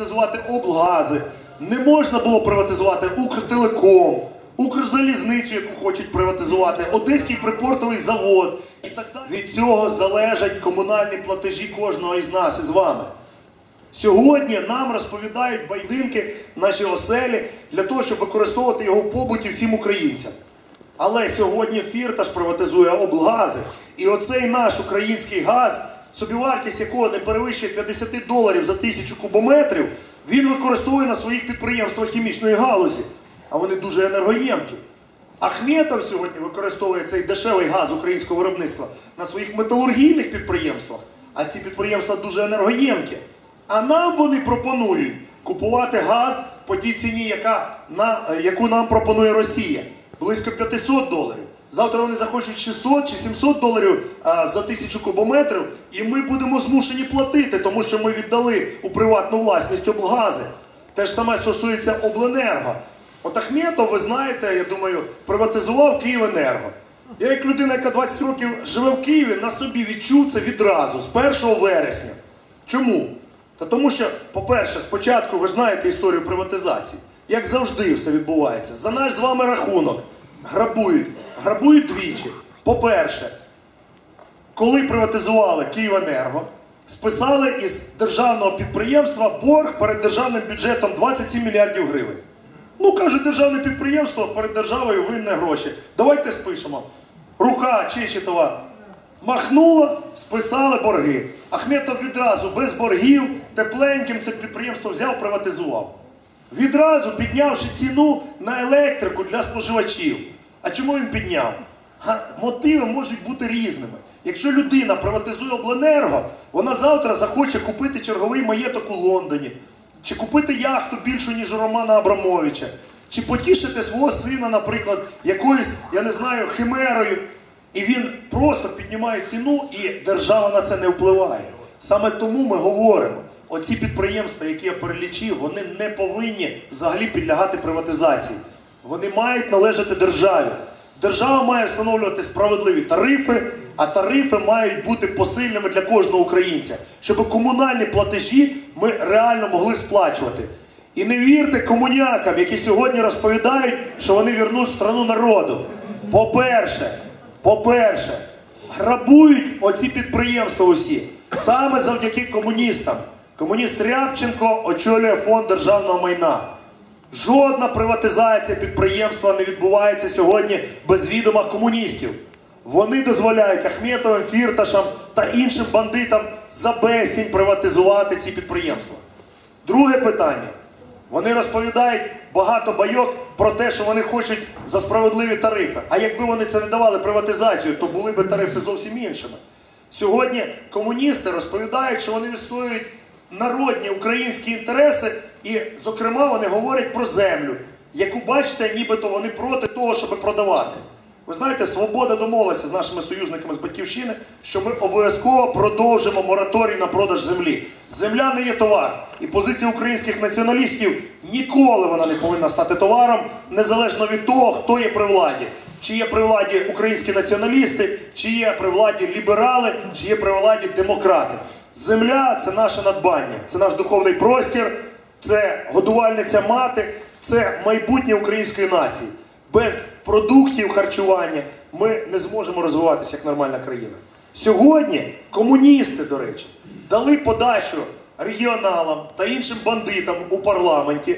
приватизувати облгази, не можна було приватизувати Укртелеком, Укрзалізницю, яку хочуть приватизувати, Одеський припортовий завод і так далі. Від цього залежать комунальні платежі кожного із нас із вами. Сьогодні нам розповідають байдинки наші оселі для того, щоб використовувати його в побуті всім українцям. Але сьогодні Фірташ приватизує облгази. І оцей наш український газ, собівартість якого не перевищує 50 доларів за тисячу кубометрів, він використовує на своїх підприємствах хімічної галузі. А вони дуже енергоємкі. Ахметов сьогодні використовує цей дешевий газ українського виробництва на своїх металургійних підприємствах, а ці підприємства дуже енергоємкі. А нам вони пропонують купувати газ по тій ціні, яка, на, яку нам пропонує Росія. Близько 500 доларів. Завтра вони захочуть 600 чи 700 доларів а, за тисячу кубометрів, і ми будемо змушені платити, тому що ми віддали у приватну власність облгази. Те ж саме стосується обленерго. От Ахметов, ви знаєте, я думаю, приватизував Київенерго. Я як людина, яка 20 років живе в Києві, на собі відчув це відразу, з 1 вересня. Чому? Та тому що, по-перше, спочатку ви знаєте історію приватизації. Як завжди все відбувається. За наш з вами рахунок грабують. Грабують двічі. По-перше, коли приватизували Київенерго, списали із державного підприємства борг перед державним бюджетом 27 мільярдів гривень. Ну, каже державне підприємство перед державою винне гроші. Давайте спишемо. Рука Чечетова махнула, списали борги. Ахметов відразу без боргів, тепленьким це підприємство взяв, приватизував. Відразу піднявши ціну на електрику для споживачів. А чому він підняв? Мотиви можуть бути різними. Якщо людина приватизує обленерго, вона завтра захоче купити черговий маєток у Лондоні, чи купити яхту більшу, ніж у Романа Абрамовича, чи потішити свого сина, наприклад, якоюсь, я не знаю, химерою. І він просто піднімає ціну, і держава на це не впливає. Саме тому ми говоримо, оці підприємства, які я перелічив, вони не повинні взагалі підлягати приватизації. Вони мають належати державі. Держава має встановлювати справедливі тарифи, а тарифи мають бути посильними для кожного українця, щоб комунальні платежі ми реально могли сплачувати. І не вірте комунякам, які сьогодні розповідають, що вони вернуть страну народу. По-перше, по-перше, грабують оці підприємства усі саме завдяки комуністам. Комуніст Рябченко очолює фонд державного майна. Жодна приватизація підприємства не відбувається сьогодні без відома комуністів. Вони дозволяють Ахметовим, Фірташам та іншим бандитам за безцінь приватизувати ці підприємства. Друге питання. Вони розповідають багато байок про те, що вони хочуть за справедливі тарифи. А якби вони це не давали приватизацію, то були б тарифи зовсім іншими. Сьогодні комуністи розповідають, що вони відстоюють народні українські інтереси, і, зокрема, вони говорять про землю, яку бачите, нібито вони проти того, щоб продавати. Ви знаєте, свобода домовилася з нашими союзниками з батьківщини, що ми обов'язково продовжимо мораторій на продаж землі. Земля не є товар. І позиція українських націоналістів ніколи вона не повинна стати товаром, незалежно від того, хто є при владі. Чи є при владі українські націоналісти, чи є при владі ліберали, чи є при владі демократи. Земля це наше надбання, це наш духовний простір, це годувальниця мати, це майбутнє української нації. Без продуктів харчування ми не зможемо розвиватися як нормальна країна. Сьогодні комуністи, до речі, дали подачу регіоналам та іншим бандитам у парламенті.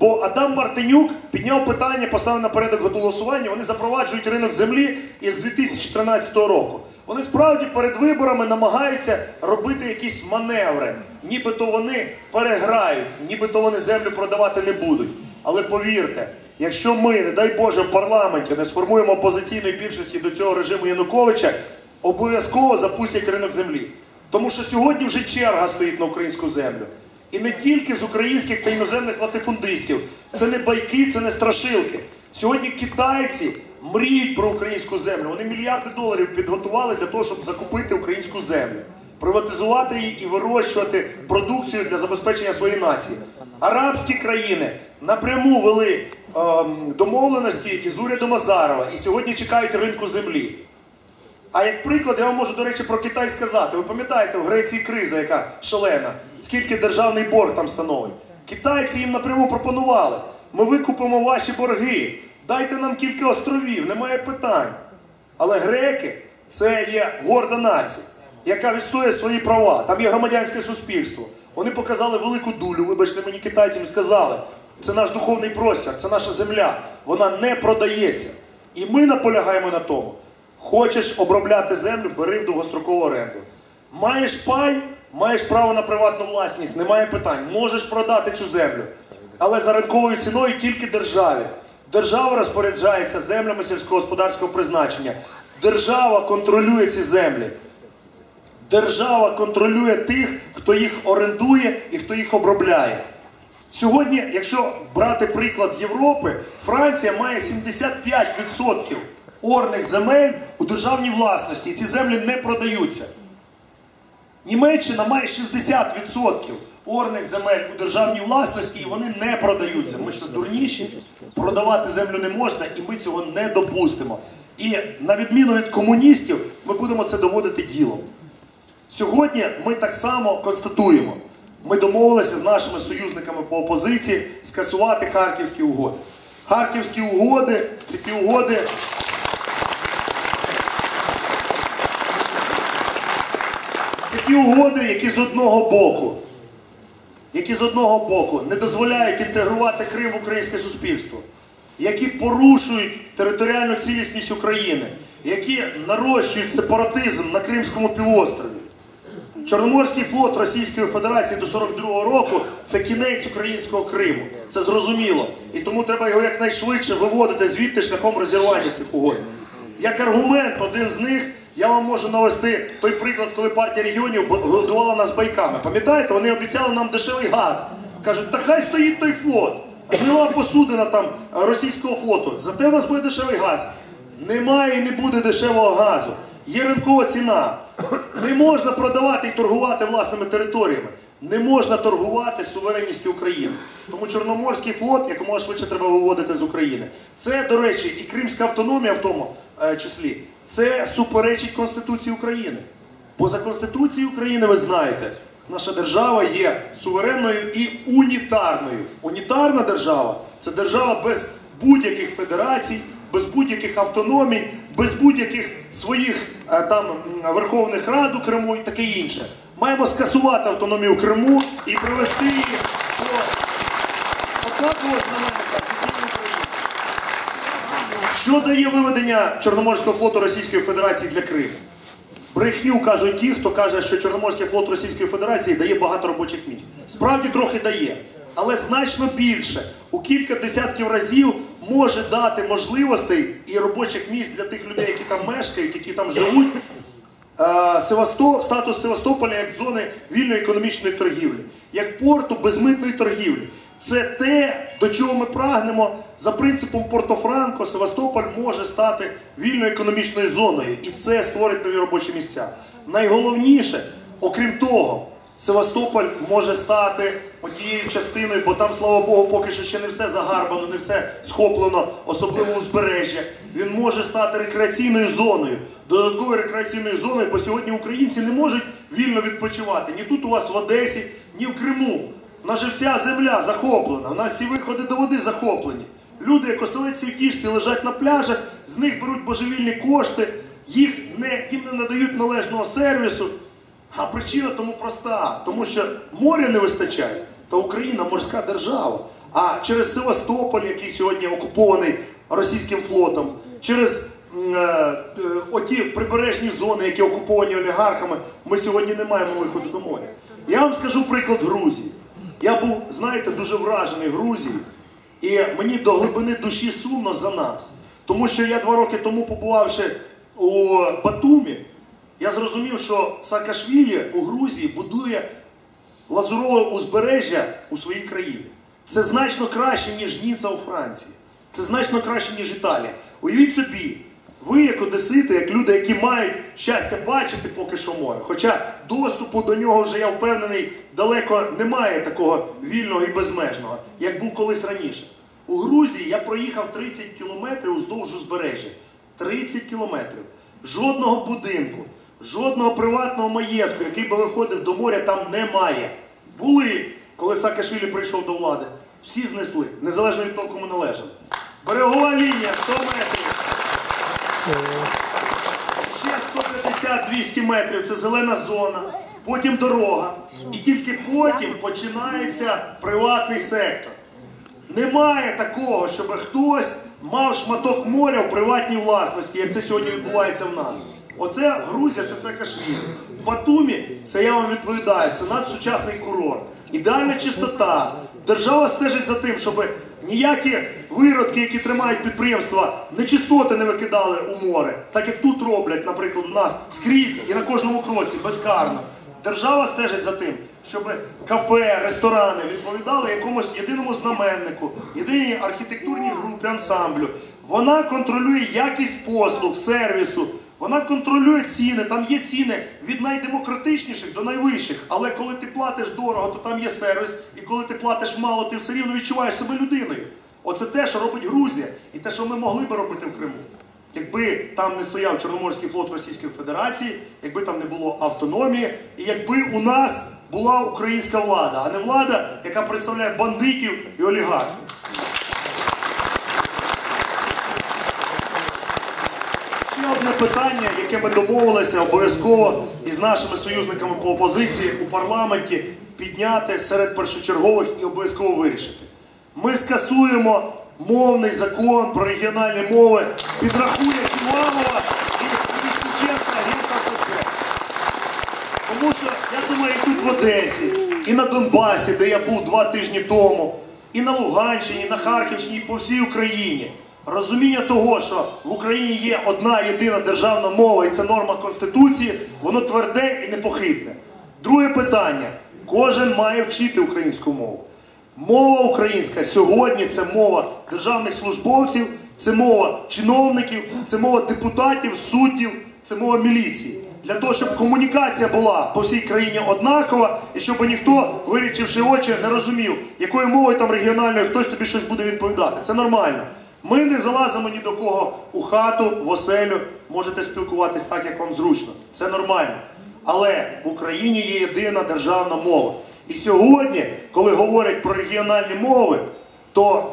Бо Адам Мартинюк підняв питання, поставив на порядок голосування. Вони запроваджують ринок землі із 2013 року. Вони справді перед виборами намагаються робити якісь маневри, нібито вони переграють, нібито вони землю продавати не будуть. Але повірте, якщо ми, не дай Боже, в парламенті не сформуємо опозиційної більшості до цього режиму Януковича, обов'язково запустять ринок землі. Тому що сьогодні вже черга стоїть на українську землю. І не тільки з українських та іноземних латифундистів. Це не байки, це не страшилки. Сьогодні китайці мріють про українську землю. Вони мільярди доларів підготували для того, щоб закупити українську землю, приватизувати її і вирощувати продукцію для забезпечення своєї нації. Арабські країни напряму вели ем, домовленості із урядом Азарова і сьогодні чекають ринку землі. А як приклад, я вам можу, до речі, про Китай сказати. Ви пам'ятаєте, в Греції криза, яка шалена, скільки державний борг там становить. Китайці їм напряму пропонували: ми викупимо ваші борги, дайте нам кілька островів, немає питань. Але греки це є горда нація, яка відстоює свої права. Там є громадянське суспільство. Вони показали велику дулю, вибачте мені китайцям, і сказали, це наш духовний простір, це наша земля, вона не продається. І ми наполягаємо на тому. Хочеш обробляти землю, бери в довгострокову оренду. Маєш пай, маєш право на приватну власність, немає питань. Можеш продати цю землю. Але за ринковою ціною тільки державі. Держава розпоряджається землями сільськогосподарського призначення. Держава контролює ці землі. Держава контролює тих, хто їх орендує і хто їх обробляє. Сьогодні, якщо брати приклад Європи, Франція має 75% орних земель у державній власності, і ці землі не продаються. Німеччина має 60% орних земель у державній власності, і вони не продаються. Ми що дурніші, продавати землю не можна, і ми цього не допустимо. І на відміну від комуністів, ми будемо це доводити ділом. Сьогодні ми так само констатуємо. Ми домовилися з нашими союзниками по опозиції скасувати харківські угоди. Харківські угоди, це ті угоди. Це ті угоди, які з одного боку, які з одного боку не дозволяють інтегрувати Крим в українське суспільство, які порушують територіальну цілісність України, які нарощують сепаратизм на Кримському півострові. Чорноморський флот Російської Федерації до 42-го року це кінець українського Криму. Це зрозуміло. І тому треба його якнайшвидше виводити звідти шляхом розірвання цих угод. Як аргумент, один з них, я вам можу навести той приклад, коли партія регіонів годувала нас байками. Пам'ятаєте, вони обіцяли нам дешевий газ. Кажуть, та хай стоїть той флот. Гнила посудина там російського флоту. Зате в нас буде дешевий газ. Немає і не буде дешевого газу. Є ринкова ціна. Не можна продавати і торгувати власними територіями. Не можна торгувати суверенністю України. Тому Чорноморський флот якомога швидше треба виводити з України. Це, до речі, і Кримська автономія в тому е, числі. Це суперечить Конституції України. Бо за Конституцією України, ви знаєте, наша держава є суверенною і унітарною. Унітарна держава це держава без будь-яких федерацій, без будь-яких автономій, без будь-яких своїх е, там верховних рад у Криму і таке інше. Маємо скасувати автономію Криму і привести її до однакового Україні. Що дає виведення Чорноморського флоту Російської Федерації для Криму? Брехню кажуть ті, хто каже, що Чорноморський флот Російської Федерації дає багато робочих місць. Справді трохи дає, але значно більше у кілька десятків разів може дати можливостей і робочих місць для тих людей, які там мешкають, які там живуть. Е, Севасто, статус Севастополя як зони вільної економічної торгівлі, як порту безмитної торгівлі. Це те, до чого ми прагнемо за принципом Порто-Франко, Севастополь може стати вільною економічною зоною, і це створить нові робочі місця. Найголовніше, окрім того, Севастополь може стати однією частиною, бо там, слава Богу, поки що ще не все загарбано, не все схоплено, особливо узбережжя. Він може стати рекреаційною зоною, додатковою рекреаційною зоною, бо сьогодні українці не можуть вільно відпочивати ні тут у вас в Одесі, ні в Криму. У нас же вся земля захоплена, у нас всі виходи до води захоплені. Люди, як оселедці в кішці, лежать на пляжах, з них беруть божевільні кошти, їх не, їм не надають належного сервісу. А причина тому проста, тому що моря не вистачає, та Україна морська держава. А через Севастополь, який сьогодні окупований російським флотом, через е, е, оті прибережні зони, які окуповані олігархами, ми сьогодні не маємо виходу до моря. Я вам скажу приклад Грузії. Я був, знаєте, дуже вражений Грузією, і мені до глибини душі сумно за нас. Тому що я два роки тому побувавши у Батумі, я зрозумів, що Саакашвілі у Грузії будує лазурове узбережжя у своїй країні. Це значно краще, ніж Ніца у Франції. Це значно краще, ніж Італія. Уявіть собі, ви, як одесити, як люди, які мають щастя бачити поки що море. Хоча доступу до нього вже, я впевнений, далеко немає такого вільного і безмежного, як був колись раніше. У Грузії я проїхав 30 кілометрів уздовж узбережжя. 30 кілометрів. Жодного будинку, жодного приватного маєтку, який би виходив до моря, там немає. Були, коли Саакашвілі прийшов до влади. Всі знесли, незалежно від того, кому належали. Берегова лінія 100 метрів. Ще 150-200 метрів це зелена зона, потім дорога. І тільки потім починається приватний сектор. Немає такого, щоб хтось мав шматок моря в приватній власності, як це сьогодні відбувається в нас. Оце Грузія, це Саакашвілі. Батумі, це я вам відповідаю, це надсучасний курорт. Ідеальна чистота. Держава стежить за тим, щоб ніякі виродки, які тримають підприємства, нечистоти не викидали у море, так як тут роблять, наприклад, у нас скрізь і на кожному кроці безкарно. Держава стежить за тим, щоб кафе, ресторани відповідали якомусь єдиному знаменнику, єдиній архітектурній групі ансамблю. Вона контролює якість послуг, сервісу. Вона контролює ціни, там є ціни від найдемократичніших до найвищих. Але коли ти платиш дорого, то там є сервіс, і коли ти платиш мало, ти все рівно відчуваєш себе людиною. Оце те, що робить Грузія, і те, що ми могли би робити в Криму. Якби там не стояв Чорноморський флот Російської Федерації, якби там не було автономії, і якби у нас була українська влада, а не влада, яка представляє бандитів і олігархів. Ще одне питання, яке ми домовилися обов'язково із нашими союзниками по опозиції у парламенті підняти серед першочергових і обов'язково вирішити. Ми скасуємо мовний закон про регіональні мови, підрахує Ківалова і Місниченка Гірка Сосет. Тому що я думаю, і тут в Одесі, і на Донбасі, де я був два тижні тому, і на Луганщині, і на Харківщині, і по всій Україні. Розуміння того, що в Україні є одна єдина державна мова, і це норма Конституції, воно тверде і непохитне. Друге питання: кожен має вчити українську мову. Мова українська сьогодні це мова державних службовців, це мова чиновників, це мова депутатів, суддів, це мова міліції. Для того, щоб комунікація була по всій країні однакова, і щоб ніхто, вирічивши очі, не розумів, якою мовою там регіональною хтось тобі щось буде відповідати. Це нормально. Ми не залазимо ні до кого у хату, в оселю, можете спілкуватись так, як вам зручно. Це нормально. Але в Україні є єдина державна мова. І сьогодні, коли говорять про регіональні мови, то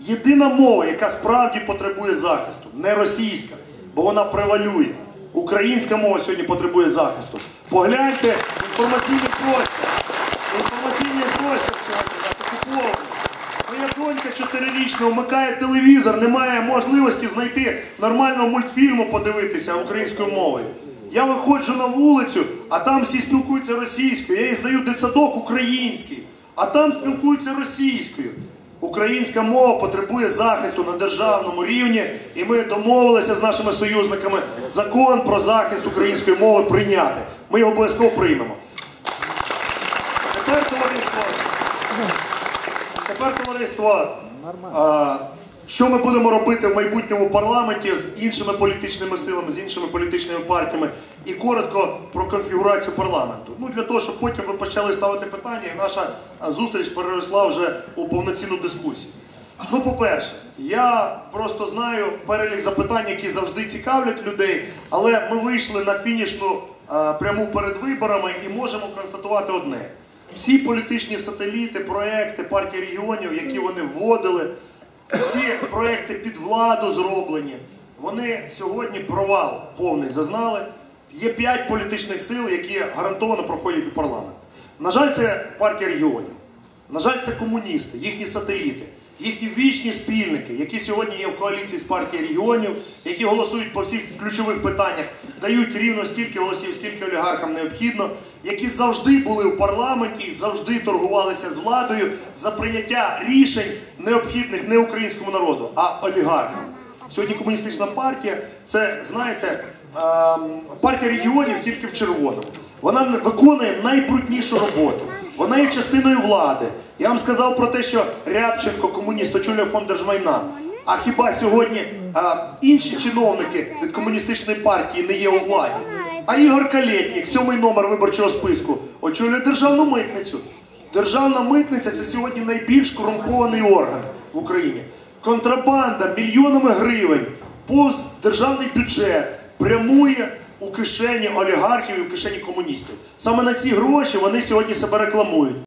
єдина мова, яка справді потребує захисту, не російська, бо вона превалює. Українська мова сьогодні потребує захисту. Погляньте інформаційний простір. Інформаційний простір сьогодні нас окупований. Моя донька чотирирічна вмикає телевізор, немає можливості знайти нормального мультфільму подивитися українською мовою. Я виходжу на вулицю, а там всі спілкуються російською. Я їй здаю дитсадок український, а там спілкуються російською. Українська мова потребує захисту на державному рівні, і ми домовилися з нашими союзниками закон про захист української мови прийняти. Ми його обов'язково приймемо. Тепер товариство. Тепер товариство. Що ми будемо робити в майбутньому парламенті з іншими політичними силами, з іншими політичними партіями, і коротко про конфігурацію парламенту. Ну для того, щоб потім ви почали ставити питання, і наша зустріч переросла вже у повноцінну дискусію. Ну, по-перше, я просто знаю перелік запитань, які завжди цікавлять людей, але ми вийшли на фінішну пряму перед виборами і можемо констатувати одне: всі політичні сателіти, проекти партії регіонів, які вони вводили, всі проекти під владу зроблені, вони сьогодні провал повний зазнали. Є п'ять політичних сил, які гарантовано проходять у парламент. На жаль, це партія регіонів. На жаль, це комуністи, їхні сателіти, їхні вічні спільники, які сьогодні є в коаліції з партією регіонів, які голосують по всіх ключових питаннях, дають рівно стільки голосів, скільки олігархам необхідно, які завжди були в парламенті завжди торгувалися з владою за прийняття рішень необхідних не українському народу, а олігархам. Сьогодні комуністична партія це, знаєте, ем, партія регіонів тільки в червоному. Вона виконує найбруднішу роботу. Вона є частиною влади. Я вам сказав про те, що Рябченко, комуніст, очолює фонд держмайна. А хіба сьогодні а, інші чиновники від комуністичної партії не є у владі? А Ігор Калєтнік, сьомий номер виборчого списку, очолює державну митницю. Державна митниця це сьогодні найбільш корумпований орган в Україні. Контрабанда мільйонами гривень повз державний бюджет прямує у кишені олігархів і в кишені комуністів. Саме на ці гроші вони сьогодні себе рекламують.